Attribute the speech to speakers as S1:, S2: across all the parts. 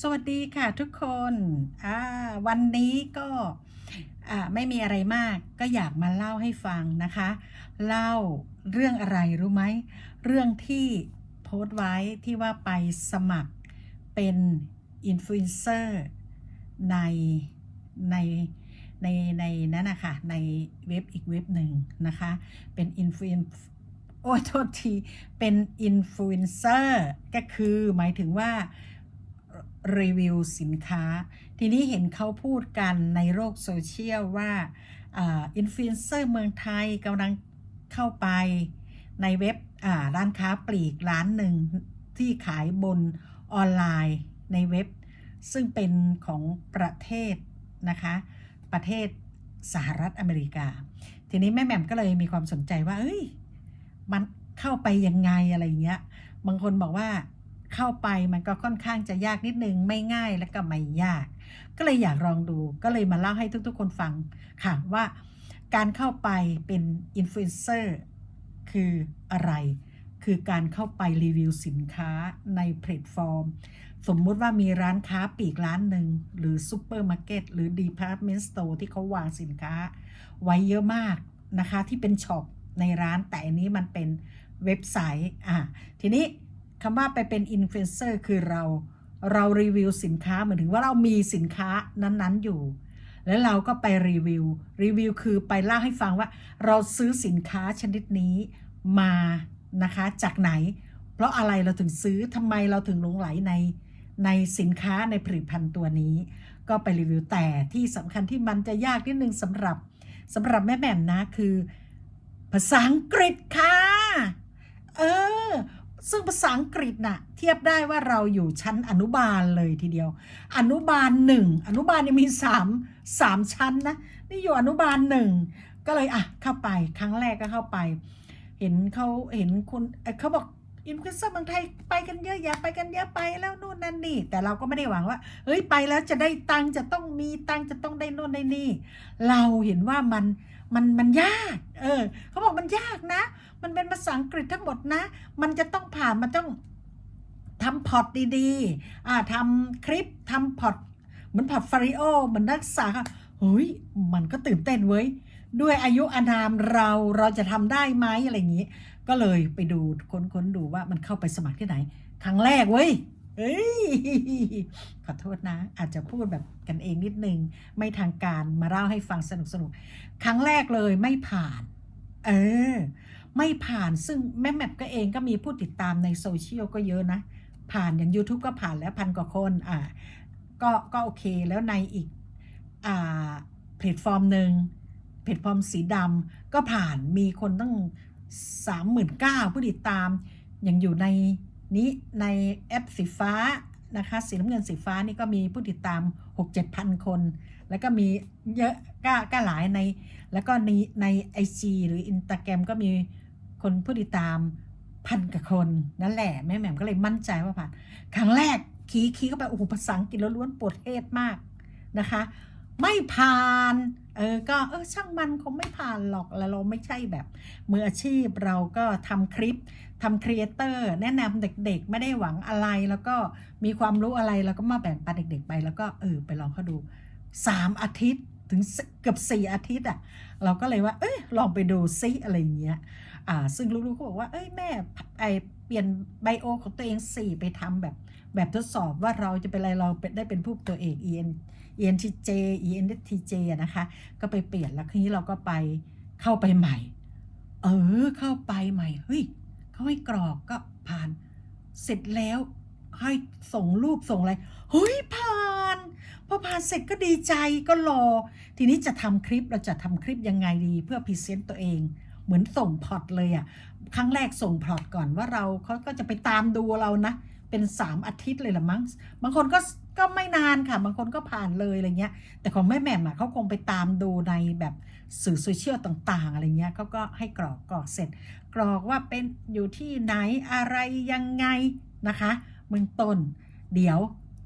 S1: สวัสดีค่ะทุกคนวันนี้ก็ไม่มีอะไรมากก็อยากมาเล่าให้ฟังนะคะ เล่าเรื่องอะไรรู้ไหม เรื่องที่โพสต์ไว้ที่ว่าไปสมัครเป็นอินฟลูเอนเซอร์ในในในในนั้นนะคะในเว็บอีกเว็บหนึ่งนะคะ เป็นอินฟลูเอนโอ้โทษที เป็นอินฟลูเอนเซอร์ก็คือหมายถึงว่า รีวิวสินค้า ทีนี้เห็นเขาพูดกันในโลกโซเชียลว่าอินฟลูเอนเซอร์เมืองไทยกำลังเข้าไปในเว็บร้านค้าปลีกร้านหนึ่งที่ขายบนออนไลน์ในเว็บ ซึ่งเป็นของประเทศนะคะ ประเทศสหรัฐอเมริกา ทีนี้แม่แหม่มก็เลยมีความสนใจว่าเอ้ยมันเข้าไปยังไงอะไรเงี้ย บางคนบอกว่า เข้าไปมันก็ค่อนข้างจะยากนิดนึงไม่ง่ายและก็ไม่ยาก ก็เลยอยากลองดูก็เลยมาเล่าให้ทุกๆ คนฟังค่ะว่า การเข้าไปเป็นอินฟลูเอนเซอร์คืออะไร คือการเข้าไปรีวิวสินค้าในแพลตฟอร์ม สมมุติว่ามีร้านค้าปีกร้านหนึ่งหรือซูเปอร์มาร์เก็ตหรือดีพาร์ตเมนต์สโตร์ที่เขาวางสินค้า ไว้เยอะมากนะคะที่เป็นช็อปในร้านแต่อันนี้มันเป็นเว็บไซต์อะทีนี้ คำว่าไปเป็นอินฟลูเอนเซอร์คือเรา เรารีวิวสินค้าเหมือนถึงว่าเรามีสินค้านั้นๆอยู่ แล้วเราก็ไปรีวิว รีวิวคือไปเล่าให้ฟังว่าเราซื้อสินค้าชนิดนี้มานะคะจากไหน เพราะอะไรเราถึงซื้อทำไมเราถึงหลงไหลในในสินค้าในผลิตภัณฑ์ตัวนี้ ก็ไปรีวิวแต่ที่สำคัญที่มันจะยากนิดนึงสำหรับสำหรับแม่แหม่มนะคือ ภาษาอังกฤษค่ะ เออ ซึ่งภาษาอังกฤษน่ะเทียบได้ว่าเราอยู่ชั้นอนุบาลเลยทีเดียว อนุบาลหนึ่งอนุบาลนี่มีสามสามชั้นนะนี่อยู่อนุบาลหนึ่งก็เลยอะเข้าไปครั้งแรกก็เข้าไป เห็นเขาเห็นคุณเขาบอก อินฟลูเอนเซอร์เมืองไทยไปกันเยอะอย่าไปกันเยอะไปแล้วนู่นนั่นนี่แต่เราก็ไม่ได้หวังว่าเฮ้ยไปแล้วจะได้ตังค์จะต้องมีตังค์จะต้องได้นู่นได้นี่ เราเห็นว่ามันมันมันยาก เออเขาบอกมันยากนะ มันเป็นภาษาอังกฤษทั้งหมดนะ มันจะต้องผ่านมันต้องทำพอร์ตดีๆอ่าทำคลิปทำพอร์ตเหมือนพอร์ตฟาริโอเหมือนนักศึกษาเฮ้ยมันก็ตื่นเต้นเว้ย ด้วยอายุอานามเราเราจะทำได้ไหมอะไรอย่างนี้ ก็เลยไปดูค้นค้นดูว่ามันเข้าไปสมัครที่ไหน ครั้งแรกเว้ยเอ้ยขอโทษนะ อาจจะพูดแบบกันเองนิดนึง ไม่ทางการมาเล่าให้ฟังสนุกสนุกครั้งแรกเลยไม่ผ่าน เออ ไม่ผ่านซึ่งแม่แมปก็เองก็มีผู้ติดตามในโซเชียลก็เยอะนะ ผ่านอย่าง YouTube ก็ผ่านแล้วพันกว่าคนอ่าก็ก็โอเคแล้วในอีกอ่าแพลตฟอร์มหนึ่ง แพลตฟอมสีดำก็ผ่านมีคนตั้งสามหมื่นเก้าผู้ติดตาม ยังอยู่ในนี้ในแอปสีฟ้านะคะสีน้ำเงินสีฟ้านี่ก็มีผู้ติดตาม 6 7พันคน แล้วก็มีเยอะก็ก็หลายใน แล้วก็ในใน IG หรือ Instagram ก็มีคนผู้ติดตามพันกับคนนั่นแหละแม่แหม่มก็เลยมั่นใจว่าผ่านครั้งแรกคีย์คีย์เข้าไปโอ้โหภาษาอังกฤษล้วนๆปวดเทศมากนะคะ ไม่ผ่านเออก็เออช่างมันคงไม่ผ่านหรอกแล้วเราไม่ใช่แบบมืออาชีพเราก็ทำคลิปทำครีเอเตอร์แนะนำเด็กๆ ไม่ได้หวังอะไรแล้วก็มีความรู้อะไรแล้วก็มาแบ่งปันเด็กๆไป แล้วก็เออไปลองเขาดูสามอาทิตย์ถึงเกือบสี่อาทิตย์อะเราก็เลยว่า เอ้ยลองไปดูซิอะไรอย่างเงี้ยอ่าซึ่งลูกๆก็บอกว่าเอ้ยแม่ไอ เปลี่ยนไบโอของตัวเองสี่ไปทำแบบ แบบทดสอบว่าเราจะเป็นอะไรเราเป็นได้เป็นผู้ตัวเอก EN ENTJ ENTJ อะนะคะ ก็ไปเปลี่ยนแล้วทีนี้เราก็ไปเข้าไปใหม่ เออเข้าไปใหม่เฮ้ยเขาให้กรอกก็ผ่านเสร็จแล้วให้ส่งรูปส่งอะไรเฮ้ยผ่านพอผ่านเสร็จก็ดีใจก็รอ ทีนี้จะทำคลิปเราจะทำคลิปยังไงดีเพื่อพรีเซนต์ตัวเอง เหมือนส่งพอร์ตเลยอะ่ะครั้งแรกส่งพอร์ตก่อนว่าเราเขาก็จะไปตามดูเรานะ เป็น 3 อาทิตย์เลยละมั้งบางคนก็ก็ไม่นานค่ะ บางคนก็ผ่านเลยอะไรเงี้ย แต่ของแม่แหม่มอะเขาคงไปตามดูในแบบสื่อโซเชียลต่างๆ อะไรเงี้ยเขาก็ให้กรอกกรอกเสร็จ กรอกว่าเป็นอยู่ที่ไหนอะไรยังไงนะคะเบื้องต้น เดี๋ยว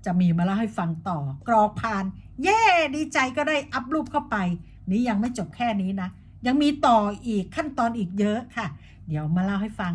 S1: จะมีมาเล่าให้ฟังต่อกรอกผ่าน เย่ดีใจก็ได้อัพรูปเข้าไป นี้ยังไม่จบแค่นี้นะ ยังมีต่ออีกขั้นตอนอีกเยอะค่ะ เดี๋ยวมาเล่าให้ฟัง